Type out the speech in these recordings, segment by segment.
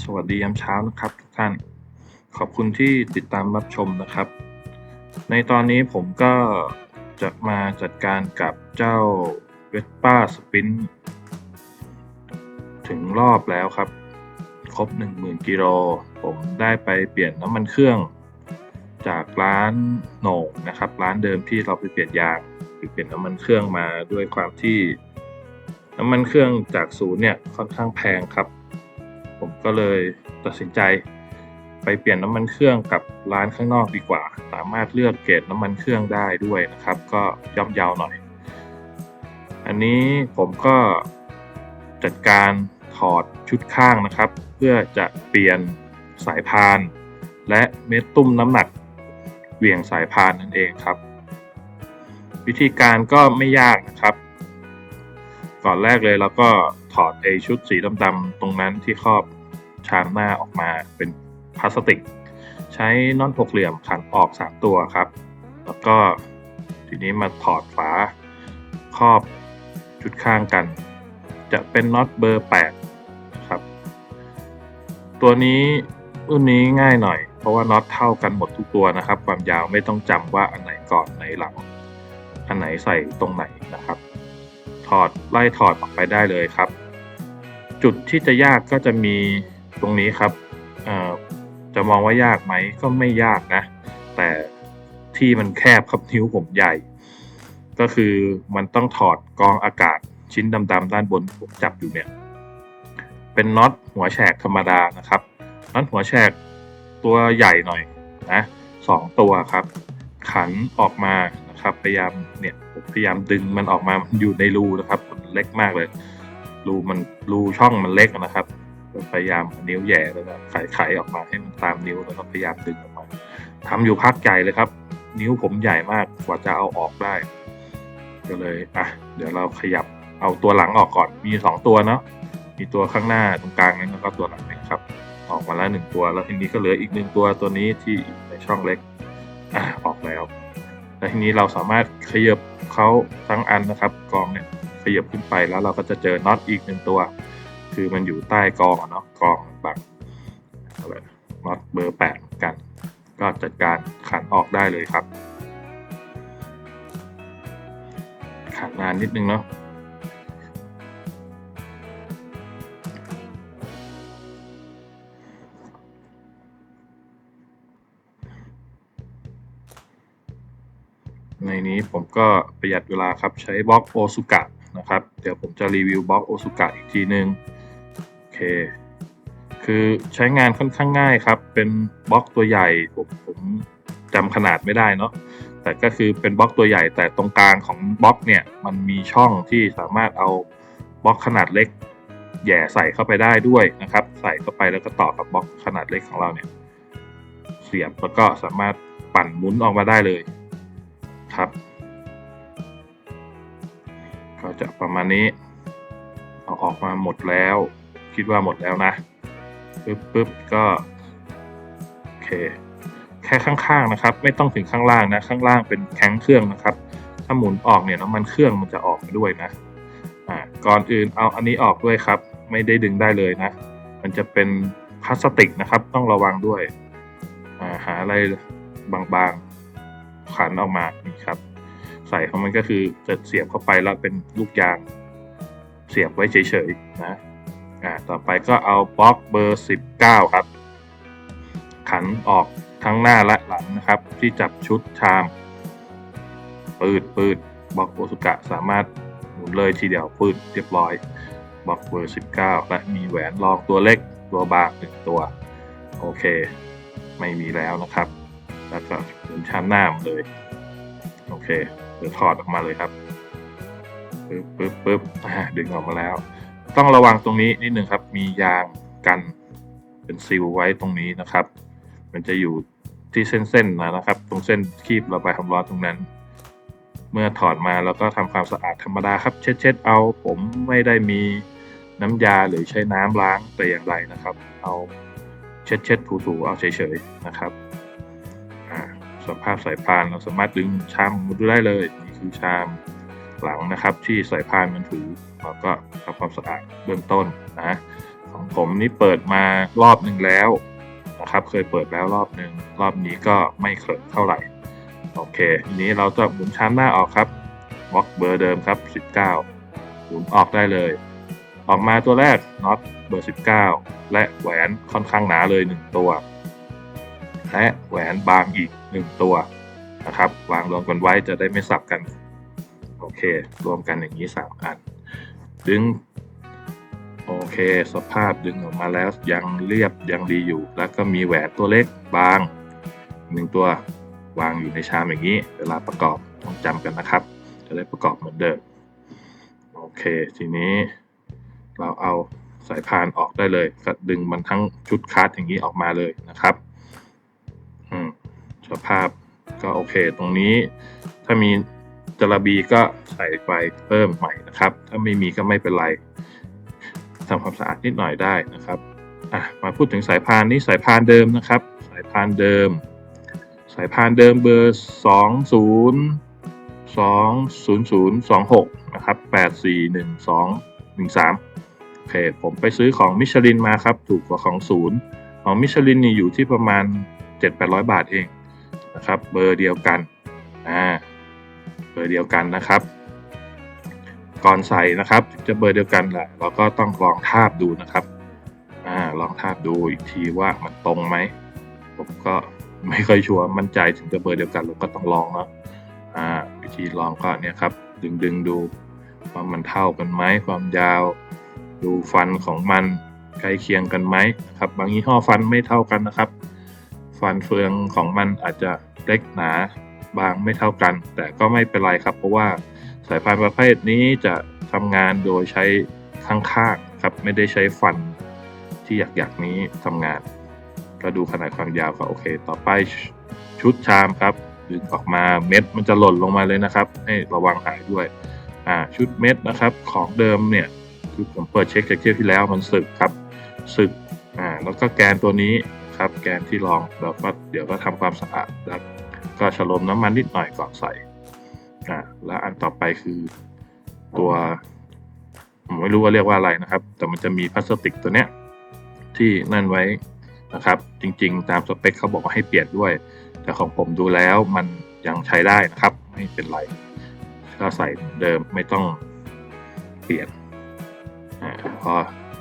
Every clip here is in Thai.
สวัสดียามเช้านะครับทุกท่าน ขอบคุณที่ติดตามรับชมนะครับ ในตอนนี้ผมก็จะมาจัดการกับเจ้าเวสป้าสปินถึงรอบแล้วครับ ครบ 10,000 กิโล ผมได้ไปเปลี่ยนน้ำมันเครื่อง จากร้านโหน่งนะครับ ร้านเดิมที่เราไปเปลี่ยนยางไปเปลี่ยนน้ำมันเครื่องมาด้วยความที่น้ำมันเครื่องจากศูนย์เนี่ยค่อนข้างแพงครับ ก็เลยตัดสินใจไปเปลี่ยนน้ำมันเครื่องกับร้านข้างนอกดีกว่า สามารถเลือกเกรดน้ำมันเครื่องได้ด้วยนะครับ ก็ย่อมเยาวหน่อย อันนี้ผมก็จัดการถอดชุดข้างนะครับ เพื่อจะเปลี่ยนสายพาน และเม็ดตุ้มน้ำหนักเหวี่ยงสายพานนั่นเองครับ วิธีการก็ไม่ยากนะครับก่อนแรกเลยเราก็ถอดไอชุดสีดำๆตรงนั้นที่ครอบ ชามหน้าออกมาเป็นพลาสติก ใช้น็อตหกเหลี่ยมขันออก 3 ตัวครับ แล้วก็ทีนี้มาถอดฝาครอบชุดข้างกัน จะเป็นน็อตเบอร์8ครับ ตัวนี้รุ่นนี้ง่ายหน่อย เพราะว่าน็อตเท่ากันหมดทุกตัวนะครับ ความยาวไม่ต้องจำว่าอันไหนก่อนไหนหลัง อันไหนใส่ตรงไหนนะครับ ถอดไล่ถอดออกไปได้เลยครับ จุดที่จะยากก็จะมี ตรงนี้ครับจะมองว่ายากไหมก็ไม่ยากนะ แต่ที่มันแคบครับนิ้วผมใหญ่ ก็คือมันต้องถอดกองอากาศชิ้นดำๆด้านบนผมจับอยู่เนี่ย เป็นน็อตหัวแฉกธรรมดานะครับน็อตหัวแฉกตัวใหญ่หน่อยนะสองตัวครับ ขันออกมานะครับพยายามเนี่ยพยายามดึงมันออกมามันอยู่ในรูนะครับ มันเล็กมากเลย รูมันรูช่องมันเล็กนะครับ พยายามนิ้วแย่แล้วก็ไขไขออกมาให้มันตามนิ้วแล้วก็พยายามดึงออกมาทำอยู่พักใหญ่เลยครับ นิ้วผมใหญ่มากกว่าจะเอาออกได้ ก็เลยอะเดี๋ยวเราขยับเอาตัวหลังออกก่อนมีสองตัวเนาะมีตัวข้างหน้าตรงกลางนั้นแล้วก็ตัวหลังนะครับ ออกมาแล้วหนึ่งตัวแล้วทีนี้ก็เหลืออีกหนึ่งตัวตัวนี้ที่ในช่องเล็กอะออกแล้วแล้วทีนี้เราสามารถขยับเขาทั้งอันนะครับ กองเนี่ยขยับขึ้นไปแล้วเราก็จะเจอน็อตอีกหนึ่งตัว คือมันอยู่ใต้กองเนาะกองบักอะไรน็อตเบอร์แปดกัน ก็จัดการขันออกได้เลยครับ ขันนานนิดนึงเนาะในนี้ผมก็ประหยัดเวลาครับใช้บล็อกโอซุกะนะครับ เดี๋ยวผมจะรีวิวบล็อกโอซุกะอีกทีนึง คคือใช้งานค่อนข้างง่ายครับ เป็นบล็อกตัวใหญ่ผมผมจำขนาดไม่ได้เนาะแต่ก็คือเป็นบล็อกตัวใหญ่ แต่ตรงกลางของบล็อกเนี่ยมันมีช่องที่สามารถเอาบล็อกขนาดเล็กแย่ใส่เข้าไปได้ด้วยนะครับ ใส่เข้าไปแล้วก็ต่อกับบล็อกขนาดเล็กของเราเนี่ย เสียบแล้วก็สามารถปั่นหมุนออกมาได้เลยครับ ก็จะประมาณนี้เอาออกมาหมดแล้ว คิดว่าหมดแล้วนะปึ๊บปึ๊บก็โอเคแค่ข้างๆนะครับ ไม่ต้องถึงข้างล่างนะ ข้างล่างเป็นแข้งเครื่องนะครับ ถ้าหมุนออกเนี่ยน้ำมันเครื่องมันจะออกมาด้วยนะอ่าก่อนอื่นเอาอันนี้ออกด้วยครับ ไม่ได้ดึงได้เลยนะ มันจะเป็นพลาสติกนะครับ ต้องระวังด้วยอ่าหาอะไรบางๆขันออกมานี่ครับ ใส่ของมันก็คือจะเสียบเข้าไปแล้วเป็นลูกยาง เสียบไว้เฉยๆนะ อ่าต่อไปก็เอาบล็อกเบอร์ 19 ครับ ขันออกทั้งหน้าและหลังนะครับ ที่จับชุดชาม ปืดปืดบล็อกโอสุกะสามารถหมุนเลยทีเดียวปืดเรียบร้อยบล็อกเบอร์ 19 และมีแหวนรองตัวเล็กตัวบางหนึ่งตัว โอเค ไม่มีแล้วนะครับ แล้วก็หมุนชามหน้าเลย โอเคเดี๋ยวถอดออกมาเลยครับปึ๊บปึ๊บปึ๊บดึงออกมาแล้ว ต้องระวังตรงนี้นิดหนึ่งครับ มียางกันเป็นซีลไว้ตรงนี้นะครับ มันจะอยู่ที่เส้นๆนะครับ ตรงเส้นคีบระบายความร้อนตรงนั้น เมื่อถอดมาแล้วก็ทำความสะอาดธรรมดาครับ เช็ดๆเอาผมไม่ได้มีน้ำยาหรือใช้น้ำล้างแต่อย่างไรนะครับ เอาเช็ดๆถูๆเอาเฉยๆนะครับอ่าสภาพสายพานเราสามารถดึงชามมาดูได้เลยนี่คือชาม หลังนะครับ ที่สายพานมันถูแล้วก็ทำความสะอาดเบื้องต้นนะของผมนี่เปิดมารอบหนึ่งแล้วนะครับ เคยเปิดแล้วรอบหนึ่งรอบนี้ก็ไม่เคยเท่าไหร่ โอเคทีนี้เราจะหมุนชามหน้าออกครับบล็อกเบอร์เดิมครับ 19หมุนออกได้เลย ออกมาตัวแรกน็อตเบอร์ 19 และแหวนค่อนข้างหนาเลย 1 ตัว และแหวนบางอีก 1 ตัวนะครับ วางรวมกันไว้จะได้ไม่สับกัน โอเค รวมกันอย่างนี้3อัน ดึง โอเค สภาพดึงออกมาแล้วยังเรียบยังดีอยู่ แล้วก็มีแหวนตัวเล็กบางหนึ่งตัววางอยู่ในชามอย่างนี้ เวลาประกอบต้องจำกันนะครับ จะได้ประกอบเหมือนเดิม โอเค ทีนี้เราเอาสายพานออกได้เลยก็ดึงมันทั้งชุดคัสอย่างนี้ออกมาเลยนะครับอืมสภาพก็โอเค ตรงนี้ถ้ามี จระบีก็ใส่ไปเพิ่มใหม่นะครับ ถ้าไม่มีก็ไม่เป็นไรทำความสะอาดนิดหน่อยได้นะครับอะมาพูดถึงสายพานนี้สายพานเดิมนะครับ สายพานเดิม สายพานเดิมเบอร์ 20 20026 นะครับ 841213 โอเค ผมไปซื้อของมิชลินมาครับ ถูกกว่าของศูนย์ของมิชลินนี่อยู่ที่ประมาณ 7-800 บาทเองนะครับ เบอร์เดียวกัน อ่า เบอร์เดียวกันนะครับ ก่อนใส่นะครับ จะเบอร์เดียวกันแหละเราก็ต้องลองทาบดูนะครับอ่าลองทาบดูอีกทีว่ามันตรงไหมผมก็ไม่ค่อยชัวร์มั่นใจถึงจะเบอร์เดียวกันเราก็ต้องลองเนาะอ่าวิธีลองก็เนี่ยครับ ดึงดึงดูว่ามันเท่ากันไหมความยาว ดูฟันของมันใกล้เคียงกันไหมครับ บางยี่ห้อฟันไม่เท่ากันนะครับ ฟันเฟืองของมันอาจจะเล็กหนา บางไม่เท่ากัน แต่ก็ไม่เป็นไรครับ เพราะว่าสายพานประเภทนี้จะทำงานโดยใช้ข้างๆครับไม่ได้ใช้ฟันที่หยักๆนี้ทำงาน ก็ดูขนาดความยาวก็โอเค ต่อไปชุดชามครับดึงออกมาเม็ดมันจะหล่นลงมาเลยนะครับ ให้ระวังหายด้วยอ่าชุดเม็ดนะครับของเดิมเนี่ยคือผมเปิดเช็คจากเที่ยวที่แล้วมันสึกครับสึกอ่าแล้วก็แกนตัวนี้ครับแกนที่รองแล้วก็เดี๋ยวก็ทำความสะอาดแล้ว ก็ฉลมน้ำมันนิดหน่อยก่อนใส่อ่าแล้วอันต่อไปคือตัวผมไม่รู้ว่าเรียกว่าอะไรนะครับ แต่มันจะมีพลาสติกตัวเนี้ยที่นั่นไว้นะครับ จริงๆ ตามสเปคเขาบอกว่าให้เปลี่ยนด้วย แต่ของผมดูแล้วมันยังใช้ได้นะครับ ไม่เป็นไรก็ใส่เดิมไม่ต้องเปลี่ยนอาพอ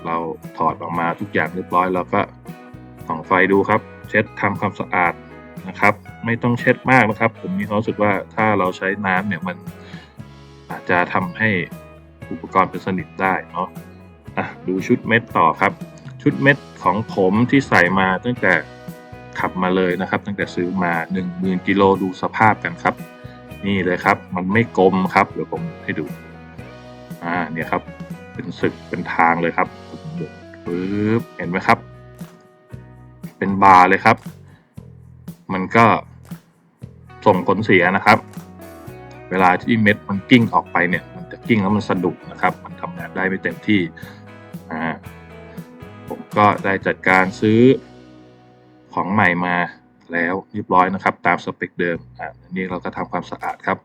เราถอดออกมาทุกอย่างเรียบร้อย แล้วก็ส่องไฟดูครับ เช็ดทำความสะอาด นะครับ ไม่ต้องเช็ดมากนะครับ ผมมีความรู้สึกว่าถ้าเราใช้น้ำเนี่ยมันอาจจะทำให้อุปกรณ์เป็นสนิทได้เนาะอะดูชุดเม็ดต่อครับ ชุดเม็ดของผมที่ใส่มาตั้งแต่ขับมาเลยนะครับ ตั้งแต่ซื้อมา 1 0,000กิโลดูสภาพกันครับ นี่เลยครับ มันไม่กลมครับเดี๋ยวผมให้ดูอ่าเนี่ยครับ เป็นสึกเป็นทางเลยครับปึ๊บเห็นไหมครับ เป็นบาร์เลยครับ มันก็ส่งผลเสียนะครับ เวลาที่เม็ดมันกิ้งออกไปเนี่ย มันจะกิ้งแล้วมันสะดุดนะครับ มันทำงานได้ไม่เต็มที่อ่าผมก็ได้จัดการซื้อของใหม่มาแล้วเรียบร้อยนะครับ ตามสเปคเดิมอ่าอันนี้เราก็ทำความสะอาดครับ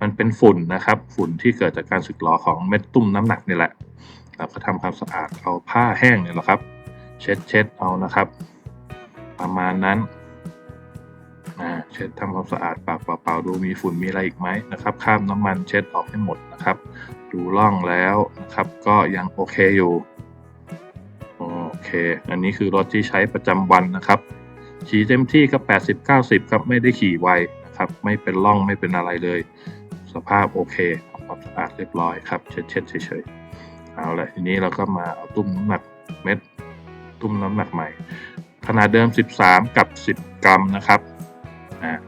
มันเป็นฝุ่นนะครับ ฝุ่นที่เกิดจากการสึกหรอของเม็ดตุ้มน้ำหนักนี่แหละเราก็ทำความสะอาดเอาผ้าแห้งเนี่ยแหละครับ เช็ดเช็ดเอานะครับ ประมาณนั้น เช็ดทำความสะอาดปากเปล่าๆดูมีฝุ่นมีอะไรอีกไหมนะครับข้ามน้ำมันเช็ดออกให้หมดนะครับ ดูร่องแล้วนะครับก็ยังโอเคอยู่โอเค อันนี้คือรถที่ใช้ประจำวันนะครับขี่เต็มที่ก็ 80 90 ครับไม่ได้ขี่ไวนะครับไม่เป็นร่องไม่เป็นอะไรเลย สภาพโอเคทำความสะอาดเรียบร้อยครับเช็ดเช็ดเฉยๆเอาละทีนี้เราก็มาเอาตุ้มน้ำหนักเม็ดตุ้มน้ำหนักใหม่ขนาดเดิม 13 กับ 10 กรัมนะครับ นะ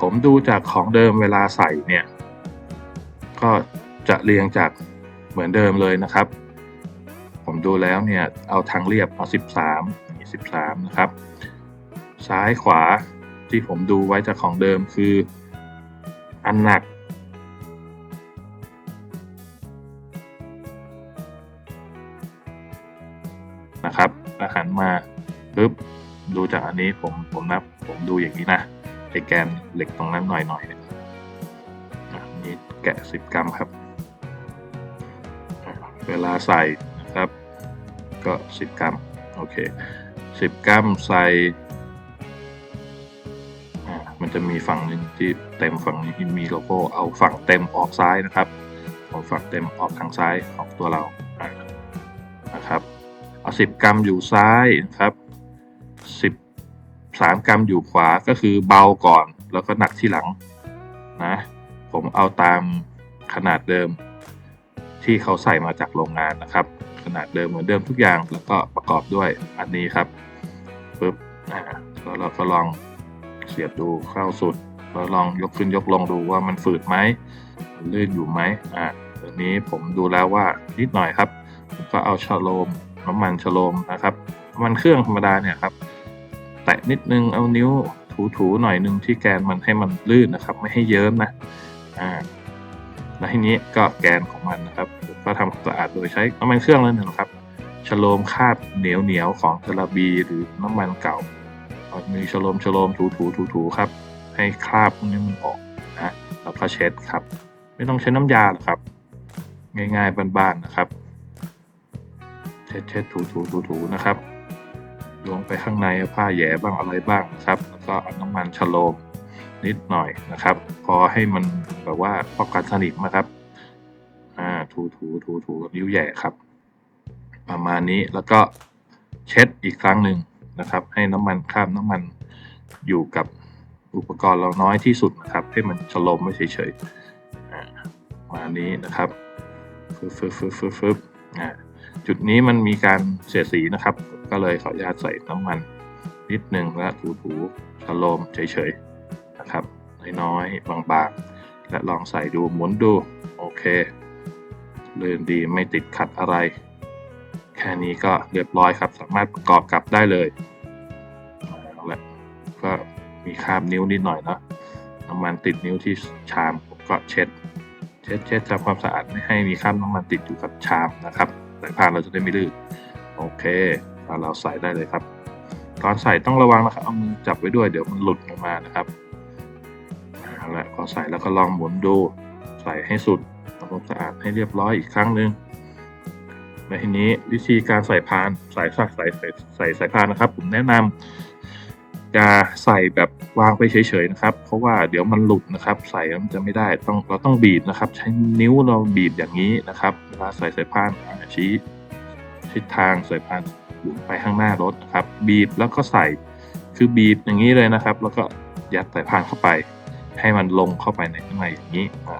ผมดูจากของเดิมเวลาใส่เนี่ย ก็จะเรียงจากเหมือนเดิมเลยนะครับ ผมดูแล้วเนี่ย เอาทางเรียบเอา13 13นะครับ ซ้ายขวาที่ผมดูไว้จากของเดิมคือ อันหนัก ดูจากอันนี้ผมผมนับผมดูอย่างนี้นะไอแกนเหล็กตรงนั้นหน่อยๆเนี่ยอะนี่แกะ 10 กรัมครับ เวลาใส่นะครับก็สิบกรัมโอเคสิบกรัมใส่อ่ามันจะมีฝั่งนึงที่เต็มฝั่งนี้ที่มีโลโก้เอาฝั่งเต็มออกซ้ายนะครับเอาฝั่งเต็มออกทางซ้ายของตัวเราอ่านะครับเอาสิบกรัมอยู่ซ้ายนะครับ สามกรัมอยู่ขวาก็คือเบาก่อน แล้วก็หนักที่หลังนะผมเอาตามขนาดเดิมที่เขาใส่มาจากโรงงานนะครับ ขนาดเดิมเหมือนเดิมทุกอย่างแล้วก็ประกอบด้วยอันนี้ครับปึ๊บอ่าแล้วเราก็ลองเสียบดูเข้าสุดแล้วลองยกขึ้นยกลงดูว่ามันฝืดไหมมันลื่นอยู่ไหมอ่าตัวนี้ผมดูแล้วว่านิดหน่อยครับก็เอาชะโลมน้ำมันชะโลมนะครับน้ำมันเครื่องธรรมดาเนี่ยครับ แตะนิดนึงเอานิ้วถูๆหน่อยนึงที่แกนมันให้มันลื่นนะครับ ไม่ให้เยิ้มนะอ่าแล้วทีนี้ก็แกนของมันนะครับก็ทำความสะอาดโดยใช้น้ำมันเครื่องนั่นเองนะครับชโลมคาบเหนียวเหนียวๆของจระบีหรือน้ำมันเก่าเอามือชโลมชโลมถูถูถูถูๆครับ ให้คราบพวกนี้มันออกนะแล้วก็เช็ดครับ ไม่ต้องใช้น้ำยาหรอกครับ ง่ายๆบ้านๆนะครับ เช็ดเช็ดถูถูถูถูนะครับ ลงไปข้างในผ้าแย่บ้างอะไรบ้างนะครับแล้วก็เอาน้ำมันชโลมนิดหน่อยนะครับ พอให้มันแบบว่าป้องกันสนิมนะครับอ่าถูถูถูถูกับนิ้วแย่ครับ ประมาณนี้แล้วก็เช็ดอีกครั้งหนึ่งนะครับ ให้น้ำมันข้ามน้ำมันอยู่กับอุปกรณ์เราน้อยที่สุดนะครับ ให้มันฉลมไม่เฉยๆอ่าประมานี้นะครับฟึบฟึบฟึบฟึบฟึบอ่าจุดนี้มันมีการเสียสีนะครับ ก็เลยขออนุญาตใส่น้ำมันนิดหนึ่งและถูถูฉลมเฉยๆนะครับน้อยๆบางๆ และลองใส่ดูหมุนดู โอเคเลื่อนดีไม่ติดขัดอะไร แค่นี้ก็เรียบร้อยครับ สามารถประกอบกลับได้เลยเอาละก็มีคราบนิ้วนิดหน่อยเนาะน้ำมันติดนิ้วที่ชามก็เช็ด เช็ดเช็ดทำความสะอาดไม่ให้มีคราบน้ำมันติดอยู่กับชามนะครับสายพานเราจะได้ไม่ลื่นโอเค เราใส่ได้เลยครับ ตอนใส่ต้องระวังนะครับเอามือจับไว้ด้วยเดี๋ยวมันหลุดออกมานะครับเอาละพอใส่แล้วก็ลองหมุนดู ใส่ให้สุดทำความสะอาดให้เรียบร้อยอีกครั้งหนึ่งในทีนี้วิธีการใส่พานใส่สักใส่ใส่ใส่สายพานนะครับ ผมแนะนำจะใส่แบบวางไปเฉยๆนะครับ เพราะว่าเดี๋ยวมันหลุดนะครับ ใส่แล้วมันจะไม่ได้ต้องเราต้องบีบนะครับ ใช้นิ้วเราบีบอย่างนี้นะครับเวลาใส่สายพานชี้ทิศทางสายพาน ไปข้างหน้ารถครับบีบแล้วก็ใส่คือบีบอย่างนี้เลยนะครับ แล้วก็ยัดสายพานเข้าไป ให้มันลงเข้าไปในข้างในอย่างนี้อ่า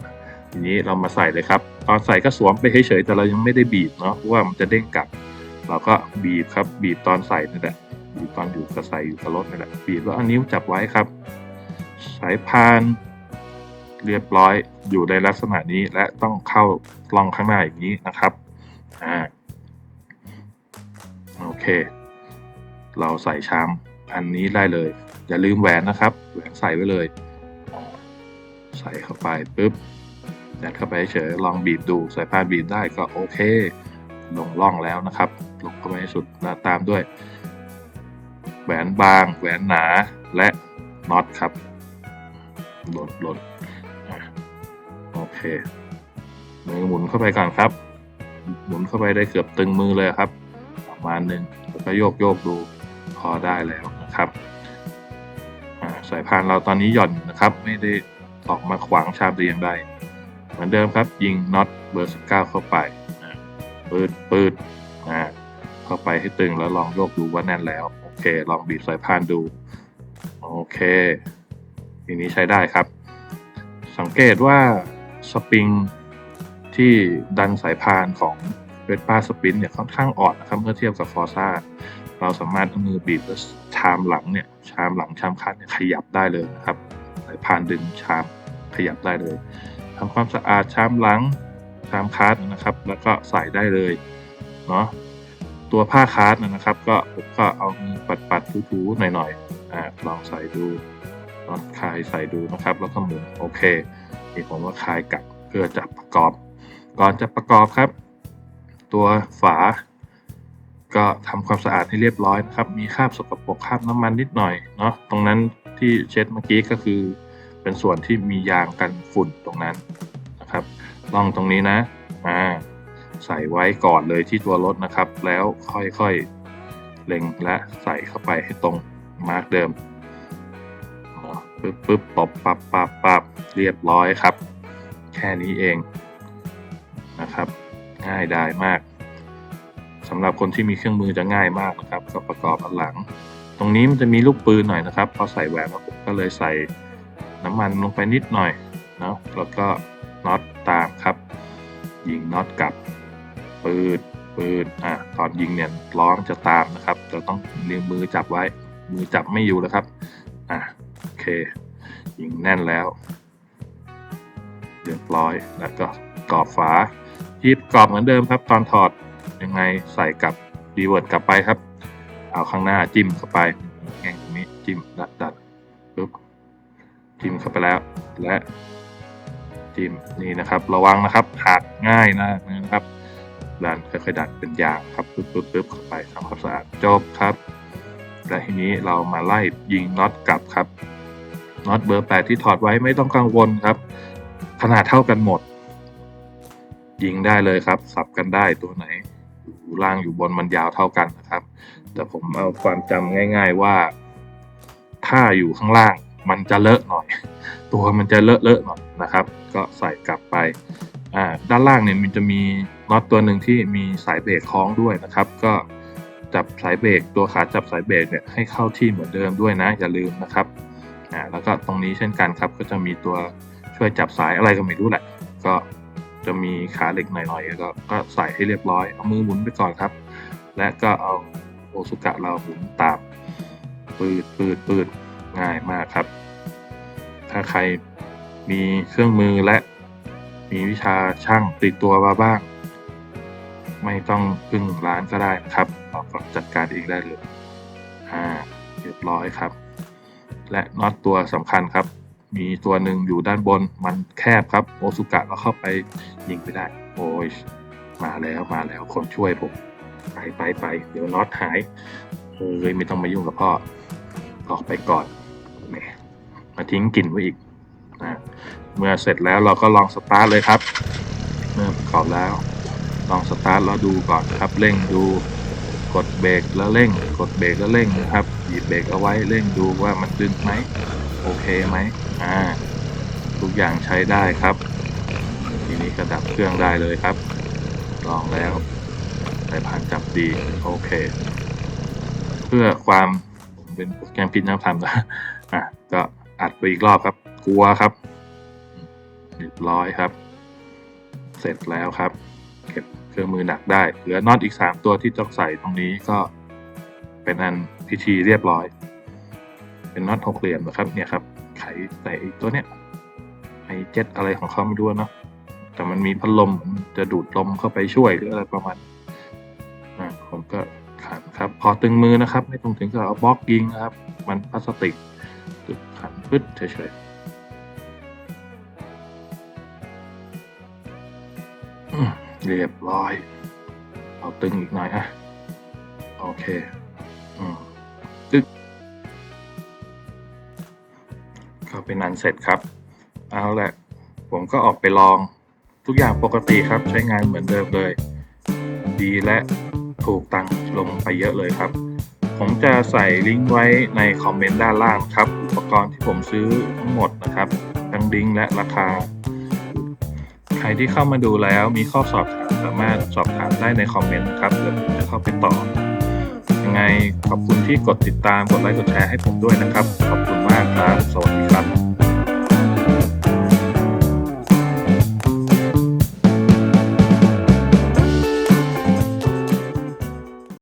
ทีนี้เรามาใส่เลยครับตอนใส่ก็สวมไปเฉยๆแต่เรายังไม่ได้บีบเนาะเพราะว่ามันจะเด้งกลับ เราก็บีบครับบีบตอนใส่นี่แหละบีบตอนอยู่กับใส่อยู่กับรถนี่แหละบีบแล้วเอานิ้วจับไว้ครับ สายพานเรียบร้อยอยู่ในลักษณะนี้และต้องเข้าล่องข้างหน้าอย่างนี้นะครับอ่า โอเค เราใส่ชามอันนี้ได้เลย อย่าลืมแหวนนะครับ แหวนใส่ไว้เลย ใส่เข้าไปปุ๊บยัดเข้าไปเฉยลองบีบดูสายพานบีบได้ก็โอเค ลงล่องแล้วนะครับ ลงเข้าไปให้สุดตามด้วย แหวนบาง แหวนหนาและน็อตครับหล่นหล่นโอเคมือหมุนเข้าไปก่อนครับ หมุนเข้าไปได้เกือบตึงมือเลยครับ ประมาณหนึ่งแล้วก็โยกโยกดูพอได้แล้วนะครับสายพานเราตอนนี้หย่อนนะครับ ไม่ได้ออกมาขวางชามแต่อย่างใดเหมือนเดิมครับยิงน็อตเบอร์ 19 เข้าไปอ่าปืดปืดอ่าเข้าไปให้ตึงแล้วลองโยกดูว่าแน่นแล้ว โอเค ลองบีบสายพานดู โอเคทีนี้ใช้ได้ครับ สังเกตว่าสปริงที่ดันสายพานของ เวสป้าสปินเนี่ยค่อนข้างอ่อนนะครับเมื่อเทียบกับฟอร์ซ่าเราสามารถเอามือบีบแล้วชามหลังเนี่ยชามหลังชามคันเนี่ยขยับได้เลยนะครับสายพานดึงชามขยับได้เลยทำความสะอาดชามหลังชามคาร์ดนะครับ แล้วก็ใส่ได้เลยเนาะตัวผ้าคาร์ดนะครับ ก็ผมก็เอามือปัดๆถูๆหน่อยๆอ่าลองใส่ดูลองคลายใส่ดูนะครับ แล้วก็หมุนโอเคนี่ผมว่าคลายกับเพื่อจะประกอบ ก่อนจะประกอบครับ ตัวฝา ก็ทำความสะอาดให้เรียบร้อยนะครับ มีคราบสกปรกคราบน้ำมันนิดหน่อยเนาะตรงนั้นที่เช็ดเมื่อกี้ก็คือเป็นส่วนที่มียางกันฝุ่นตรงนั้นนะครับลองตรงนี้นะอ่าใส่ไว้ก่อนเลยที่ตัวรถนะครับ แล้วค่อยๆเล็งและใส่เข้าไปให้ตรงมาร์กเดิมปึ๊บปึ๊บตบปับปับปับเรียบร้อยครับ แค่นี้เองนะครับ ง่ายดายมากสำหรับคนที่มีเครื่องมือจะง่ายมากนะครับก็ประกอบอันหลัง ตรงนี้มันจะมีลูกปืนหน่อยนะครับพอใส่แหวนแล้วผมก็เลยใส่น้ำมันลงไปนิดหน่อยเนาะแล้วก็น็อตตามครับยิงน็อตกลับปืดปืดอะตอนยิงเนี่ยล้อมจะตามนะครับจะต้องเลี้ยงมือจับไว้ มือจับไม่อยู่แล้วครับอะโอเค ยิงแน่นแล้วเรียบร้อยแล้วก็กรอบฝาีบกรอบเหมือนเดิมครับ ตอนถอดยังไงใส่กับรีเวิร์ดกลับไปครับ เอาข้างหน้าจิ้มเข้าไปแง่งตรงนี้จิ้มดัดดัดปึ๊บจิ้มเข้าไปแล้วและจิ้มนี่นะครับ ระวังนะครับหักง่ายนะนะครับดันค่อยๆดันเป็นยางครับปึ๊บปึ๊บปึ๊บเข้าไปทำความสะอาดจบครับ และทีนี้เรามาไล่ยิงน็อตกลับครับน็อตเบอร์แปดที่ถอดไว้ไม่ต้องกังวลครับ ขนาดเท่ากันหมด ยิงได้เลยครับ สับกันได้ตัวไหนอยู่ล่างอยู่บนมันยาวเท่ากันนะครับ แต่ผมเอาความจำง่าย ๆว่า ถ้าอยู่ข้างล่างมันจะเลอะหน่อย ตัวมันจะเลอะเลอะๆหน่อยนะครับ ก็ใส่กลับไปอ่าด้านล่างเนี่ยมันจะมีน็อตตัวหนึ่งที่มีสายเบรกคล้องด้วยนะครับ ก็จับสายเบรกตัวขาจับสายเบรกเนี่ยให้เข้าที่เหมือนเดิมด้วยนะ อย่าลืมนะครับอ่าแล้วก็ตรงนี้เช่นกันครับ ก็จะมีตัวช่วยจับสายอะไรก็ไม่รู้แหละ ก็ จะมีขาเหล็กหน่อยๆก็ก็ใส่ให้เรียบร้อยเอามือหมุนไปก่อนครับ และก็เอาโอซุกะเราหมุนตามปืดปืดปืดง่ายมากครับ ถ้าใครมีเครื่องมือและมีวิชาช่างติดตัวมาบ้าง ไม่ต้องพึ่งร้านก็ได้นะครับเราก็จัดการเองได้เลยอ่าเรียบร้อยครับ และน็อตตัวสำคัญครับ มีตัวหนึ่งอยู่ด้านบนมันแคบครับโอซุกะเราเข้าไปยิงไม่ได้ โอ้ยมาแล้วมาแล้วคนช่วยผมไปไปไปเดี๋ยวน็อตหายเอ้ยไม่ต้องมายุ่งกับพ่อออกไปก่อนแหมมาทิ้งกลิ่นไว้อีกนะเมื่อเสร็จแล้วเราก็ลองสตาร์ทเลยครับ เมื่อประกอบแล้ว ลองสตาร์ทแล้วดูก่อนครับเร่งดูกดเบรกแล้วเร่ง กดเบรกแล้วเร่งนะครับหยิบเบรกเอาไว้เร่งดูว่ามันดึงไหม โอเคไหมอ่า ทุกอย่างใช้ได้ครับ ทีนี้ก็ดับเครื่องได้เลยครับ ลองแล้วสายพานจับดี โอเค เพื่อความผมเป็นแกรมพินน้ำทำนะอะก็อัดไปอีกรอบครับ กลัวครับเรียบร้อยครับ เสร็จแล้วครับ เก็บเครื่องมือหนักได้ เหลือน็อตอีกสามตัวที่ต้องใส่ตรงนี้ก็เป็นอันพิธีเรียบร้อย เป็นน็อตหกเหลี่ยมนะครับเนี่ยครับไขใส่ตัวเนี้ยไอเจ็ตอะไรของเขาไม่รู้เนาะแต่มันมีพัดลมจะดูดลมเข้าไปช่วยหรืออะไรประมาณอ่าผมก็ขันครับ พอตึงมือนะครับ ไม่ต้องถึงกับเอาบล็อกยิงนะครับ มันพลาสติกจุดขันปึ๊ดเฉยๆเรียบร้อย เอาตึงอีกหน่อยอะ โอเค อืม ก็เป็นอันเสร็จครับ เอาแหละผมก็ออกไปลองทุกอย่างปกติครับใช้งานเหมือนเดิมเลย ดีและถูกตังลงไปเยอะเลยครับ ผมจะใส่ลิงก์ไว้ในคอมเมนต์ด้านล่างครับ อุปกรณ์ที่ผมซื้อทั้งหมดนะครับทั้งลิงก์และราคา ใครที่เข้ามาดูแล้วมีข้อสอบถามสามารถสอบถามได้ในคอมเมนต์นะครับเดี๋ยวผมจะเข้าไปตอบยังไงขอบคุณที่กดติดตามกดไลค์กดแชร์ให้ผมด้วยนะครับ ขอบคุณากครับ สวัสดีครับ